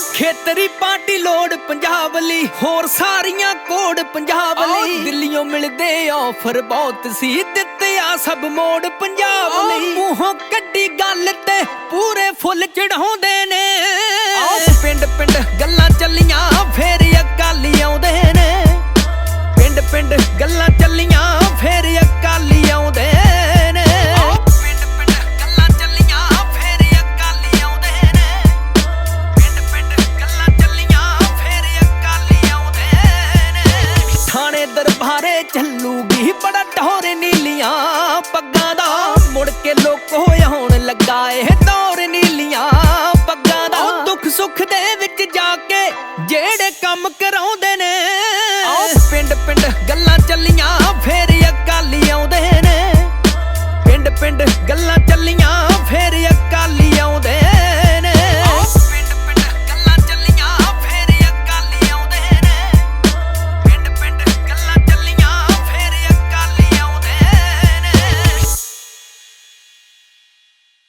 ਜੇ ਤੇਰੀ ਪਾਰਟੀ ਲੋੜ ਪੰਜਾਬ ਲਈ ਹੋਰ ਸਾਰੀਆਂ ਕੋਡ ਪੰਜਾਬ ਲਈ। ਦਿੱਲੀੋਂ ਮਿਲਦੇ ਆਫਰ ਬਹੁਤ ਸੀ ਦਿੱਤੇ ਆ ਸਭ ਮੋੜ ਪੰਜਾਬ ਲਈ। ਮੂੰਹੋਂ ਕੱਢੀ ਗੱਲ ਤੇ ਪੂਰੇ ਫੁੱਲ ਚੜਾਉਂਦੇ ਨੇ। ਪਿੰਡ ਪਿੰਡ ਗੱਲਾਂ ਚੱਲੀਆਂ ਫੇਰ ਅਕਾਲੀ ਆਉਂਦੇ ਨੇ। ਪਿੰਡ ਪਿੰਡ ਗੱਲਾਂ ਚੱਲੀਆਂ ਚੱਲੂਗੀ, ਬੜਾ ਟੌਰ ਨੀਲੀਆਂ ਪੱਗਾਂ ਦਾ। ਮੁੜ ਕੇ ਲੋਕੋ ਆਉਣ ਲੱਗਾ ਇਹ ਦੌਰ ਨੀਲੀਆਂ ਪੱਗਾਂ ਦਾ। ਦੁੱਖ ਸੁੱਖ ਦੇ ਵਿੱਚ ਜਾ ਕੇ ਜਿਹੜੇ ਕੰਮ ਕਰਾਉਂਦੇ ਨੇ